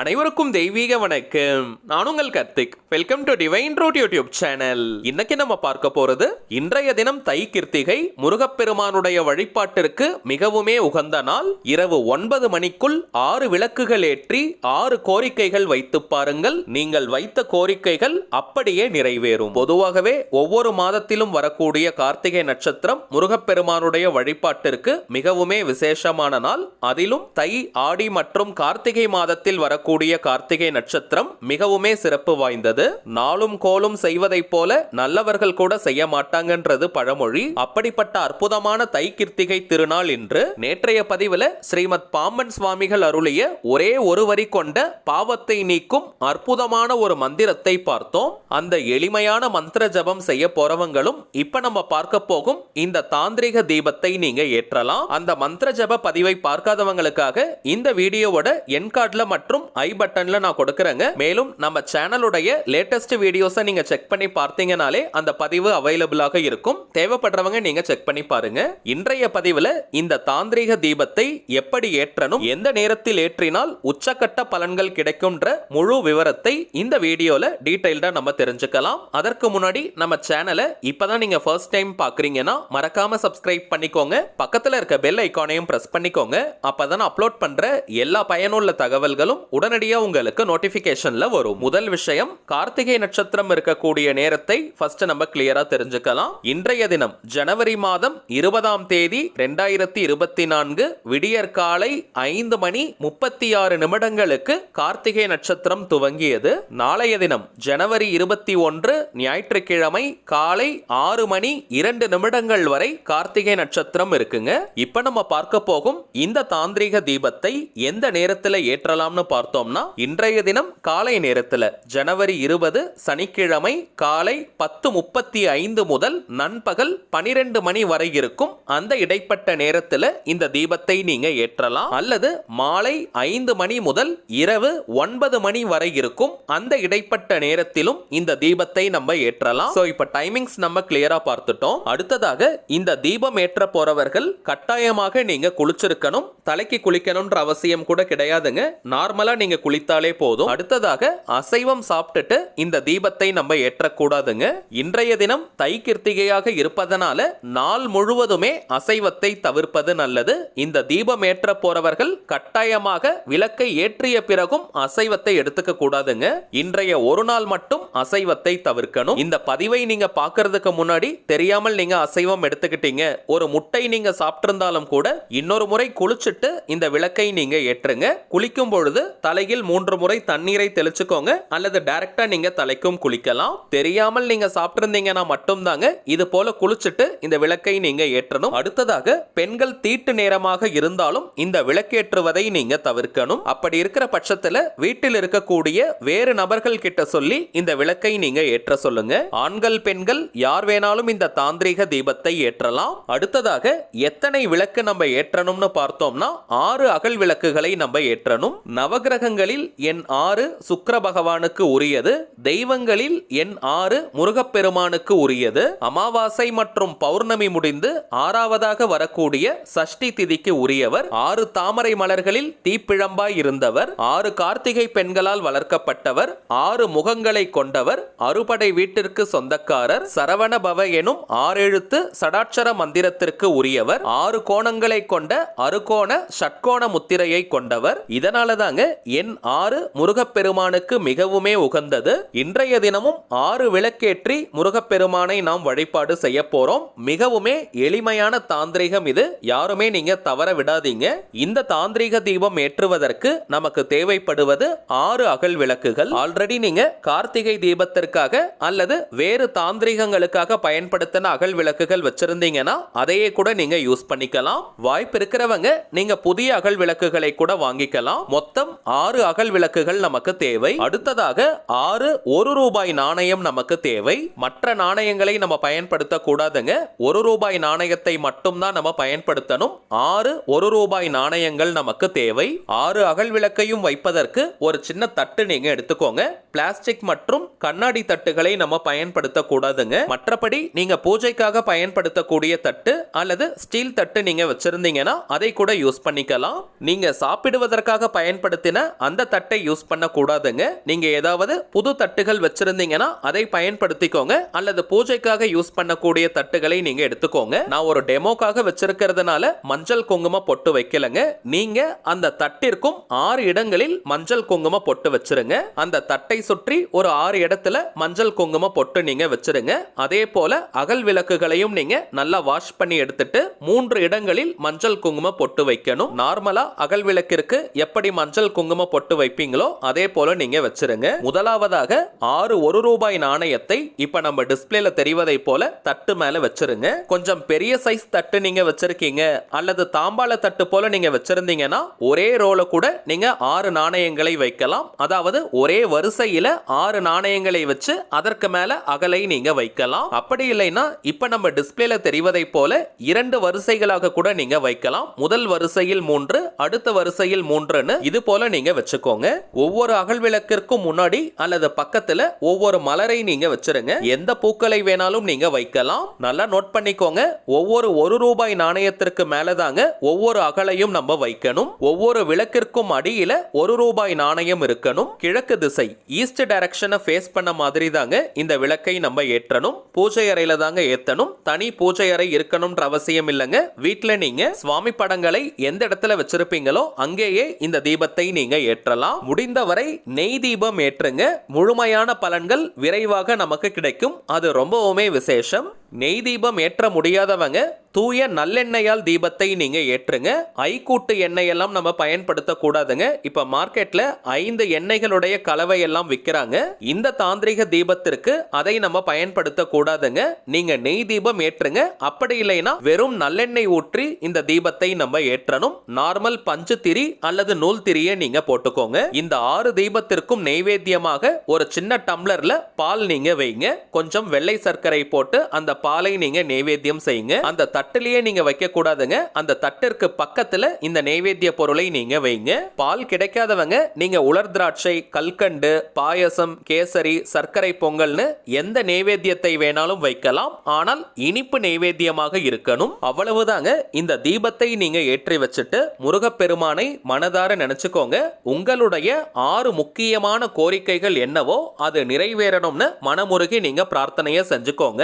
அனைவருக்கும் தெய்வீக வணக்கம். நான் உங்கள் Karthik. Welcome to divine root YouTube channel இன்னைக்கு நம்ம பார்க்க போறது இன்றைய தினம் தை கிருத்திகை முருகப்பெருமானுடைய வழிபாட்டிற்கு மிகவுமே உகந்த நாள். இரவு ஒன்பது மணிக்குள் ஆறு விளக்குகள் ஏற்றி ஆறு கோரிக்கைகள் வைத்து பாருங்கள். நீங்கள் வைத்த கோரிக்கைகள் அப்படியே நிறைவேறும். பொதுவாகவே ஒவ்வொரு மாதத்திலும் வரக்கூடிய கார்த்திகை நட்சத்திரம் முருகப்பெருமானுடைய வழிபாட்டிற்கு மிகவுமே விசேஷமான நாள். அதிலும் தை ஆடி மற்றும் கார்த்திகை மாதத்தில் வர வரக்கூடிய கார்த்திகை நட்சத்திரம் மிகவுமே சிறப்பு வாய்ந்தது. நாளும் கோலும் செய்வதைப் போல நல்லவர்கள் கூட செய்ய மாட்டாங்கன்றது பழமொழி. அப்படிப்பட்ட அற்புதமான தை கிருத்திகை திருநாள் இன்று நேற்றைய பதிவுல ஸ்ரீமத் பாம்பன் சுவாமிகள் அருளிய ஒரே ஒரு வரி கொண்ட பாவத்தை நீக்கும் அற்புதமான ஒரு மந்திரத்தை பார்த்தோம். அந்த எளிமையான மந்திர ஜபம் செய்ய போறவங்களும் இப்ப நம்ம பார்க்க போகும் இந்த தாந்திரிக தீபத்தை நீங்க ஏற்றலாம். அந்த மந்திர ஜப பதிவை பார்க்காதவங்களுக்காக இந்த வீடியோவோட என்கார்ட்ல மற்றும் ஐ பட்டன்ல நான் கொடுக்குறேங்க. மேலும் நம்ம சேனலுடைய லேட்டஸ்ட் வீடியோஸை நீங்க செக் பண்ணி பார்த்தீங்கனாலே அந்த பதிவு அவைலபிளாக இருக்கும். தேவைப்படுறவங்க நீங்க செக் பண்ணி பாருங்க. இன்றைய பதிவுல இந்த தாந்திரிக தீபத்தை எப்படி ஏற்றணும் எந்த நேரத்தில் ஏற்றினால் உச்சக்கட்ட பலன்கள் கிடைக்கும்ன்ற முழு விவரத்தை இந்த வீடியோல டீடைல்டா நம்ம தெரிஞ்சுக்கலாம். அதற்கு முன்னாடி நம்ம சேனலை இப்பதான் நீங்க ஃபர்ஸ்ட் டைம் பாக்குறீங்கன்னா மறக்காம சப்ஸ்கிரைப் பண்ணிக்கோங்க. பக்கத்துல இருக்க பெல் ஐக்கானையும் பிரஸ் பண்ணிக்கோங்க. அப்பதான் அப்லோட் பண்ற எல்லா பயனுள்ள தகவல்களும் உடனடியா உங்களுக்கு நோட்டிபிகேஷன்ல வரும். முதல் விஷயம் கார்த்திகை நட்சத்திரம் இருக்கக்கூடிய நேரத்தை ஃபர்ஸ்ட் நம்ம கிளியரா தெரிஞ்சுக்கலாம். இன்றைய தினம் ஜனவரி மாதம் இருபதாம் தேதி ரெண்டாயிரத்தி இருபத்தி நான்கு விடியற் காலை ஐந்து மணி முப்பத்தி ஆறு நிமிடங்களுக்கு கார்த்திகை நட்சத்திரம் துவங்கியது. நாளைய தினம் ஜனவரி இருபத்தி ஒன்று ஞாயிற்றுக்கிழமை காலை ஆறு மணி இரண்டு நிமிடங்கள் வரை கார்த்திகை நட்சத்திரம் இருக்குங்க. இப்ப நம்ம பார்க்க போகும் இந்த தாந்திரிக தீபத்தை எந்த நேரத்தில் ஏற்றலாம்னு பார்த்தோம்னா இன்றைய தினம் காலை நேரத்தில் ஜனவரி இருபது சனிக்கிழமை காலை பத்து முப்பத்தி ஐந்து முதல் நண்பகல் பனிரெண்டு மணி வரை இருக்கும் அந்த இடைப்பட்ட நேரத்தில் இந்த தீபத்தை நீங்க ஏற்றலாம். அல்லது மாலை ஐந்து மணி முதல் இரவு ஒன்பது மணி வரை இருக்கும் அந்த இடைப்பட்ட நேரத்திலும் இந்த தீபத்தை நம்ம ஏற்றலாம். ஸோ இப்ப டைமிங்ஸ் நம்ம கிளியரா பார்த்துட்டோம். அடுத்ததாக இந்த தீபம் ஏற்ற போறவர்கள் கட்டாயமாக நீங்க குளிச்சிருக்கணும். தலைக்கு குளிக்கணும்ன்ற அவசியம் கூட கிடையாதுங்க. நார்மலா நீங்க குளித்தாலே போதும். அடுத்ததாக அசைவம் சாப்பிட்டுட்டு இந்த தீபத்தை நம்ம ஏற்றக்கூடாதுங்க. இன்றைய தினம் தை கிருத்திகையாக இருப்பதனால நாள் முழுவதுமே அசைவத்தை தவிர்ப்பது நல்லது. இந்த தீபம் ஏற்ற போறவர்கள் கட்டாயமாக விளக்கை ஏற்றிய பிறகும் அசைவத்தை எடுத்துக்க கூடாதுங்க. இன்றைய ஒரு நாள் மட்டும் அசைவத்தை தவிர்க்கணும். இந்த பதிவை நீங்க பார்க்கறதுக்கு முன்னாடி தெரியாமல் நீங்க அசைவம் எடுத்துக்கிட்டீங்க. ஒரு முட்டை நீங்க சாப்பிட்டிருந்தாலும் கூட இன்னொரு முறை குளிச்சுட்டு இந்த விளக்கை நீங்க ஏற்றுங்க. குளிக்கும் பொழுது தலையில் மூன்று முறை தண்ணீரை தெளிச்சுக்கோங்க. அல்லது டைரக்டா நீங்க தலைக்கும் குளிக்கலாம். தெரியாமல் நீங்க சாப்பிட்டிருந்தீங்கன்னா மட்டும்தாங்க. இது போல குளிச்சுட்டு இந்த விளக்கை நீங்க ஏற்றணும். அடுத்ததாக பெண்கள் தீட்டு நேரமாக இருந்தாலும் இந்த விளக்கேற்றுவதை நீங்க தவிர்க்கணும். அப்படி இருக்கிற பட்சத்துல வீட்டில் இருக்கக்கூடிய வேறு நபர்கள் கிட்ட சொல்லி இந்த விளக்கை நீங்க ஏற்ற சொல்லுங்க. ஆண்கள் பெண்கள் யார் வேணாலும் இந்த தாந்திரீக தீபத்தை ஏற்றலாம். அடுத்ததாக எத்தனை விளக்கு நம்ம ஏற்றணும்னு பார்த்தோம்னா ஆறு அகல் விளக்குகளை நம்ம ஏற்றணும். நவகிர நவகிரகங்களில் எண் ஆறு சுக்கர பகவானுக்கு உரியது தெய்வங்களில் எண் ஆறு முருகப்பெருமானுக்கு உரியது. அமாவாசை மற்றும் பௌர்ணமி முடிந்து ஆறாவதாக வரக்கூடிய சஷ்டி திதிக்கு உரியவர். ஆறு தாமரை மலர்களில் தீப்பிழம்பாய் இருந்தவர். ஆறு கார்த்திகை பெண்களால் வளர்க்கப்பட்டவர். ஆறு முகங்களை கொண்டவர். அறுபடை வீட்டிற்கு சொந்தக்காரர். சரவண பவ எனும் ஆறெழுத்து சடாட்சர மந்திரத்திற்கு உரியவர். ஆறு கோணங்களை கொண்ட அறுகோண ஷட்கோண முத்திரையை கொண்டவர். இதனால தாங்க எண் ஆறு முருகப்பெருமானுக்கு மிகவுமே உகந்தது. இன்றைய தினமும் ஆறு விளக்கேற்றி முருகப்பெருமானை நாம் வழிபாடு செய்ய போறோம். மிகவுமே எளிமையான தாந்திரிகம் இது. யாருமே நீங்க தவற விடாதீங்க. இந்த தாந்திரிக தீபம் ஏற்றுவதற்கு நமக்கு தேவைப்படுவது ஆறு அகல் விளக்குகள். ஆல்ரெடி நீங்க கார்த்திகை தீபத்திற்காக அல்லது வேறு தாந்திரிகங்களுக்காக பயன்படுத்தின அகல் விளக்குகள் வச்சிருந்தீங்கன்னா அதையே கூட நீங்க யூஸ் பண்ணிக்கலாம். வாய்ப்பு இருக்கிறவங்க நீங்க புதிய அகல் விளக்குகளை கூட வாங்கிக்கலாம். மொத்தம் ஆறு அகல் விளக்குகள் நமக்கு தேவை. அடுத்ததாக ஆறு ஒரு ரூபாய் நாணயம் நமக்கு தேவை. மற்ற நாணயங்களை நம்ம பயன்படுத்த கூடாதுங்க ஒரு ரூபாய் நாணயத்தை மட்டும்தான் நம்ம பயன்படுத்தணும். ஆறு ஒரு ரூபாய் நாணயங்கள் நமக்கு தேவை. ஆறு அகல் விளக்கையும் வைப்பதற்கு ஒரு சின்ன தட்டு நீங்க எடுத்துக்கோங்க. பிளாஸ்டிக் மற்றும் கண்ணாடி தட்டுகளை நம்ம பயன்படுத்த கூடாதுங்க மற்றபடி நீங்க பூஜைக்காக பயன்படுத்தக்கூடிய தட்டு அல்லது ஸ்டீல் தட்டு நீங்க வச்சிருந்தீங்கன்னா அதை கூட யூஸ் பண்ணிக்கலாம். நீங்க சாப்பிடுவதற்காக பயன்படுத்தின அந்த தட்டை யூஸ் பண்ணக்கூடாதுங்க. நீங்க ஏதாவது புது தட்டுகள் வச்சிருந்தீங்கன்னா அதை பயன்படுத்திக்கோங்க. அல்லது பூஜைக்காக யூஸ் பண்ணக்கூடிய தட்டுகளை நீங்க எடுத்துக்கோங்க. நான் ஒரு டெமோக்காக வச்சிருக்கிறதுனால மஞ்சள் குங்கும பொட்டு வைக்கலங்க. நீங்க அந்த தட்டிற்கும் ஆறு இடங்களில் மஞ்சள் குங்கும பொட்டு வச்சிருங்க. அந்த தட்டை சுற்றி ஒரு ஆறு இடத்துல மஞ்சள் குங்கும பொட்டு நீங்க வச்சிருங்க. அதே போல அகல் விளக்குகளையும் நீங்க நல்லா வாஷ் பண்ணி எடுத்துட்டு மூன்று இடங்களில் மஞ்சள் குங்கும பொட்டு வைக்கணும். நார்மலா அகல் விளக்கிற்கு எப்படி மஞ்சள் குங்கும பொட்டு வைப்பீங்களோ அதே போல நீங்க வச்சிருங்க. முதலாவதாக ஆறு ஒரு ரூபாய் நாணயத்தை இப்ப நம்ம டிஸ்பிளேல தெரிவதை போல தட்டு மேல வச்சிருங்க. கொஞ்சம் பெரிய சைஸ் தட்டு நீங்க வச்சிருக்கீங்க அல்லது தாம்பாள தட்டு போல நீங்க வச்சிருந்தீங்கன்னா ஒரே ரோல கூட நீங்க ஆறு நாணயங்களை வைக்கலாம். அதாவது ஒரே வரிசையில ஆறு நாணயங்களை வச்சு அதற்கு மேல அகலை நீங்க வைக்கலாம். அப்படி இல்லைன்னா இப்ப நம்ம டிஸ்பிளேல தெரிவதை போல இரண்டு வரிசைகளாக கூட நீங்க வைக்கலாம். முதல் வரிசையில் மூன்று அடுத்த வரிசையில் மூன்றுன்னு இது போல நீங்க வச்சுக்கோங்க. ஒவ்வொரு அகல் விளக்கிற்கும் முன்னாடி அல்லது பக்கத்துல ஒவ்வொரு மலரை நீங்க வச்சிருங்க. எந்த பூக்களை வேணாலும் நீங்க வைக்கலாம். நல்லா நோட் பண்ணிக்கோங்க. ஒவ்வொரு ஒரு ரூபாய் நாணயத்திற்கு மேலதாங்க ஒவ்வொரு அகலையும் நம்ம வைக்கணும். ஒவ்வொரு விளக்கிற்கும் அடியில ஒரு ரூபாய் நாணயம் இருக்கணும். கிழக்கு திசை ஈஸ்ட் டைரக்ஷனை ஃபேஸ் பண்ண மாதிரி தாங்க இந்த விளக்கை நம்ம ஏற்றணும். பூஜை அறையில தாங்க ஏத்தணும். தனி பூஜை அறை இருக்கணும்ன்ற அவசியம் இல்லைங்க. வீட்ல நீங்க சுவாமி படங்களை எந்த இடத்துல வச்சிருப்பீங்களோ அங்கேயே இந்த தீபத்தை நீங்க ஏற்றலாம். முடிந்தவரை நெய் தீபம் ஏற்றுங்க. முழுமையான பலன்கள் விரைவாக நமக்கு கிடைக்கும். அது ரொம்பவுமே விசேஷம். நெய் தீபம் ஏற்ற முடியாதவங்க தூய நல்லெண்ணெயால் தீபத்தை நீங்கள் ஏற்றுங்க. ஐக்கூட்டு எண்ணெயெல்லாம் நம்ம பயன்படுத்தக்கூடாதுங்க. இப்போ மார்க்கெட்டில் ஐந்து எண்ணெய்களுடைய கலவையெல்லாம் விற்கிறாங்க இந்த தாந்திரிக தீபத்திற்கு அதை நம்ம பயன்படுத்தக்கூடாதுங்க. நீங்கள் நெய் தீபம் ஏற்றுங்க. அப்படி இல்லைன்னா வெறும் நல்லெண்ணெய் ஊற்றி இந்த தீபத்தை நம்ம ஏற்றணும். நார்மல் பஞ்சு திரி அல்லது நூல் திரியை நீங்கள் போட்டுக்கோங்க. இந்த ஆறு தீபத்திற்கும் நெய்வேத்தியமாக ஒரு சின்ன டம்ளரில் பால் நீங்கள் வைங்க. கொஞ்சம் வெள்ளை சர்க்கரை போட்டு அந்த பாலை நீங்க நெய்வேத்தியம் செய்யுங்க. அந்த தட்டிலேயே நீங்க வைக்க கூடாதுங்க அந்த தட்டிற்கு பக்கத்துல இந்த நெய்வேத்திய பொருளை நீங்க வைங்க. பால் கிடைக்காதவங்க நீங்க உலர் திராட்சை கல்கண்டு பாயசம் கேசரி சர்க்கரை பொங்கல்னு எந்த நெய்வேத்தியத்தை வேணாலும் வைக்கலாம். ஆனால் இனிப்பு நெய்வேத்தியமாக இருக்கணும். அவ்வளவுதாங்க. இந்த தீபத்தை நீங்க ஏற்றி வச்சுட்டு முருகப்பெருமானை மனதார நினைச்சுக்கோங்க. உங்களுடைய ஆறு முக்கியமான கோரிக்கைகள் என்னவோ அது நிறைவேறணும்னு மனமுருகி நீங்க பிரார்த்தனையை செஞ்சுக்கோங்க.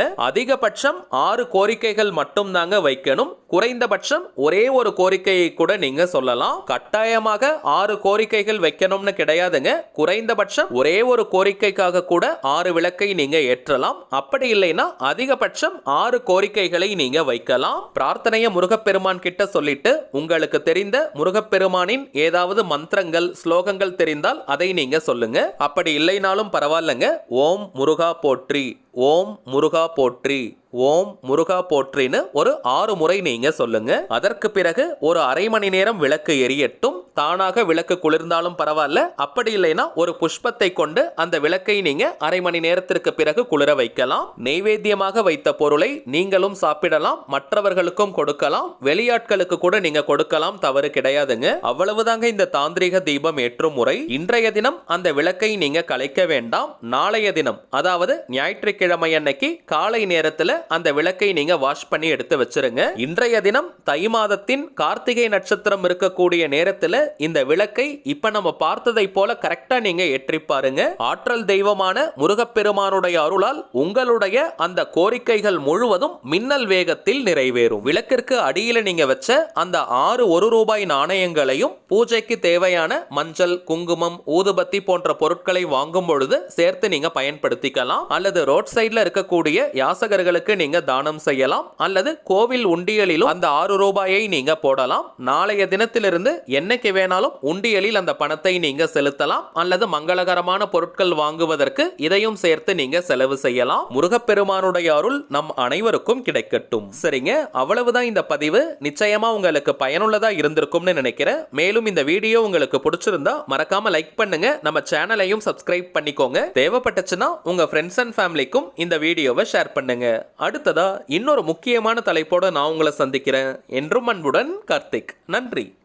அதிகபட்சம் ஆறு கோரிக்கைகள் மட்டும் தாங்க வைக்கணும். குறைந்தபட்சம் ஒரே ஒரு கோரிக்கையை கூட நீங்க சொல்லலாம். கட்டாயமாக ஆறு கோரிக்கைகள் வைக்கணும்னு கிடையாதுங்க. குறைந்தபட்சம் ஒரே ஒரு கோரிக்கைக்காக கூட ஆறு விளக்கை நீங்க ஏற்றலாம். அப்படி இல்லைன்னா அதிகபட்சம் ஆறு கோரிக்கைகளை நீங்க வைக்கலாம். பிரார்த்தனையை முருகப்பெருமான் கிட்ட சொல்லிட்டு உங்களுக்கு தெரிந்த முருகப்பெருமானின் ஏதாவது மந்திரங்கள் ஸ்லோகங்கள் தெரிந்தால் அதை நீங்க சொல்லுங்க. அப்படி இல்லைனாலும் பரவாயில்லைங்க. ஓம் முருகா போற்றி. ஓம் முருகா போற்றி. ஓம் முருகா போற்றின்னு ஒரு ஆறு முறை நீங்க சொல்லுங்க. அதற்கு பிறகு ஒரு அரை மணி நேரம் விளக்கு எரியட்டும். தானாக விளக்கு குளிர்ந்தாலும் பரவாயில்ல. அப்படி இல்லைன்னா ஒரு புஷ்பத்தை கொண்டு அந்த விளக்கை நீங்க அரை மணி நேரத்திற்கு பிறகு குளிர வைக்கலாம். நெய்வேத்தியமாக வைத்த பொருளை நீங்களும் சாப்பிடலாம். மற்றவர்களுக்கும் கொடுக்கலாம். வெளியாட்களுக்கு கூட நீங்க கொடுக்கலாம். தவறு கிடையாதுங்க. அவ்வளவுதாங்க இந்த தாந்திரிக தீபம் ஏற்றும் முறை. இன்றைய தினம் அந்த விளக்கை நீங்க கலைக்க வேண்டாம். நாளைய தினம் அதாவது ஞாயிற்றுக்கிழமை அன்னைக்கு காலை நேரத்துல அந்த விளக்கை நீங்க வாஷ் பண்ணி எடுத்து வச்சிருங்க. இன்றைய தினம் தை மாதத்தின் கார்த்திகை நட்சத்திரம் இருக்கக்கூடிய நேரத்துல இந்த விளக்கை இப்ப நம்ம பார்த்ததை போல கரெக்டா நீங்க ஏற்றி பாருங்க. ஆற்றல் தெய்வமான முருகப்பெருமானுடைய அருளால் உங்களுடைய அந்த கோரிக்கைகள் முழுவதும் மின்னல் வேகத்தில் நிறைவேறும். விளக்கிற்கு அடியில நீங்க வச்ச அந்த ஆறு ஒரு ரூபாய் நாணயங்களையும் பூஜைக்கு தேவையான மஞ்சள் குங்குமம் ஊதுபத்தி போன்ற பொருட்களை வாங்கும் பொழுது சேர்த்து நீங்க பயன்படுத்திக்கலாம். அல்லது ரோட் சைட்ல இருக்கக்கூடிய யாசகர்களுக்கு நீங்க தானம் செய்யலாம். அல்லது கோவில் உண்டியலிலும் அந்த ஆறு ரூபாயை நீங்க போடலாம். நாளைய தினத்திலிருந்து என்னைக்கு வேணாலும் உண்டியலில் அந்த பணத்தை நீங்க செலுத்தலாம் அல்லது மங்களகரமான பொருட்கள் வாங்குவதற்கு இதையும் சேர்த்து நீங்க செலவு செய்யலாம். முருகப்பெருமானுடைய அருள் நம் அனைவருக்கும் கிடைக்கட்டும். சரிங்க அவ்வளவுதான் இந்த பதிவு. நிச்சயமா உங்களுக்கு பயனுள்ளதா இருந்திருக்கும்னு நினைக்கிறேன். மேலும் இந்த வீடியோ உங்களுக்கு பிடிச்சிருந்தா மறக்காம லைக் பண்ணுங்க. நம்ம சேனலையும் சப்ஸ்கிரைப் பண்ணிக்கோங்க. தேவைப்பட்டுச்சுன்னா உங்க ஃப்ரெண்ட்ஸ் அண்ட் ஃபேமிலிக்கும் இந்த வீடியோவை ஷேர் பண்ணுங்க. அடுத்ததா இன்னொரு முக்கியமான தலைப்போட நான் உங்களை சந்திக்கிறேன். என்றும் அன்புடன் கார்த்திக். நன்றி.